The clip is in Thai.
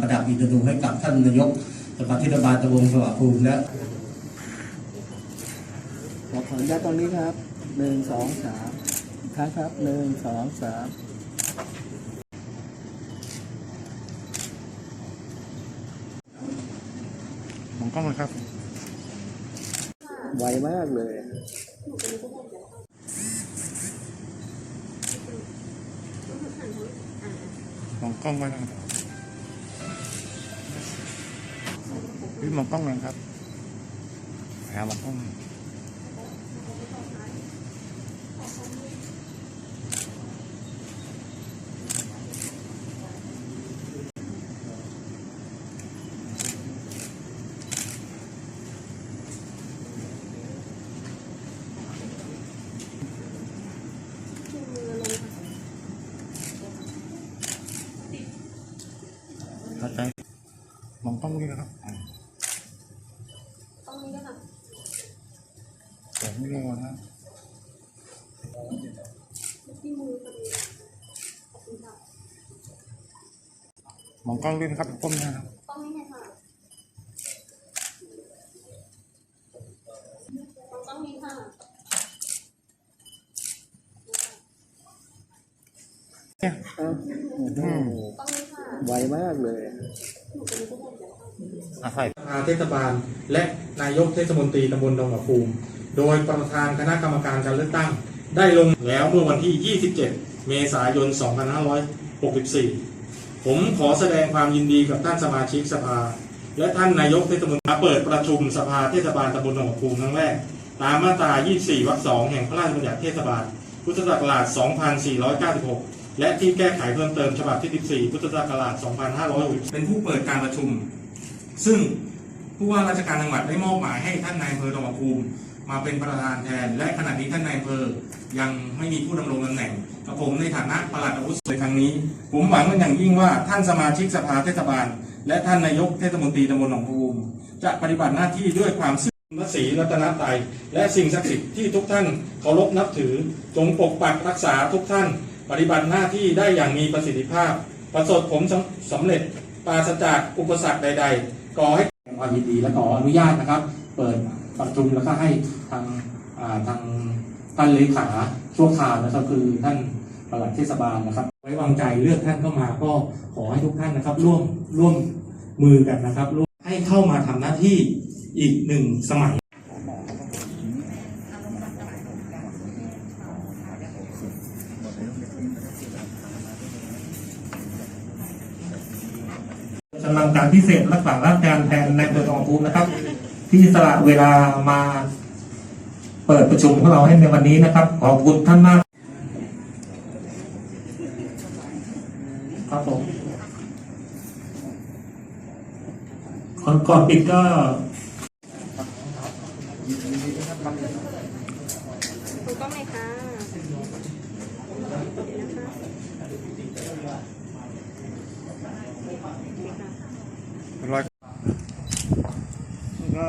ประดับอินทนูให้กับท่านนายกสภาเทศบาลตำบลสว่างภูมิและขอขออนุญาตตรงนี้ครับหนึ่งสองสามอีกครั้งครับหนึ่งสองสามมองกล้องเลยครับ ไวมากเลยมองกล้องไว้นะครับ พี่มองกล้องเลยครับหามองกล้องเข้าใจมองกล้องนี่นะครับอ่าต้อง นี้ด้วยค่ะแต่ไม่ระวังนะที่มือพอดีขอบคุณค่ะมองกล้องด้วยนะครับก้มหน้าครับต้องนี้ไงค่ะต้องต้องนี้ค่ะเนี่ยอ้าวโอ้โหต้องนี้ค่ะไวมากเลยอะใส่ส ภาเทศบาล และนายกเทศมนตรีตำบลดงหลวงภูมิ โดยประธานคณะกรรมการการเลือกตั้ง ได้ลงแล้วเมื่อวันที่ 27 เมษายน 2564 ผมขอแสดงความยินดีกับท่านสมาชิกสภา และท่านนายกเทศมนตรีมาเปิดประชุมสภาเทศบาลตำบลหนองภูมิครั้งแรก ตามมาตรา 24 วรรค 2 แห่งพระราชบัญญัติเทศบาล พุทธศักราช 2496 และที่แก้ไขเพิ่มเติมฉบับที่ 14 พุทธศักราช 2560 เป็นผู้เปิดการประชุม ซึ่งผู้ว่าราชการจังหวัดได้มอบหมายให้ท่านนายอำเภอตองภูมิมาเป็นประธานแทน และขณะนี้ท่านนายอำเภอยังไม่มีผู้ดำรงตำแหน่งกับผมในฐานะปลัดอาวุโสในครั้งนี้ ผมหวังเป็นอย่างยิ่งว่าท่านสมาชิกสภาเทศบาล และท่านนายกเทศมนตรีตำบลหนองภูมิ จะปฏิบัติหน้าที่ด้วยความซื่อพระศรีรัตนตรัยและสิ่งศักดิ์สิทธิ์ที่ทุกท่านเคารพนับถือจงปกปักรักษาทุกท่าน ปฏิบัติหน้าที่ได้อย่างมีประสิทธิภาพ ประสบผลสำสำเร็จ ปราศจากอุปสรรคใด ๆ ก่อให้ความยินดีและขออนุญาตนะครับ เปิดประชุมแล้วก็ให้ทางทางท่านเลขาชั่วคราวนะครับคือท่านปลัดเทศบาลนะครับ ไว้วางใจเลือกท่านเข้ามาก็ขอให้ทุกท่านนะครับ ร่วมร่วมมือกันนะครับร่วมให้เข้ามาทำหน้าที่อีกหนึ่งสมัยำลังการพิเศษรักษาราชการแทนในอำเภอทองภูมินะครับ ที่สละเวลามา เปิดประชุมของเราให้ในวันนี้นะครับ ขอบคุณท่านมาก ครับผมก่อนก่อนปิดก็ถูกต้องไหมคะ เดี๋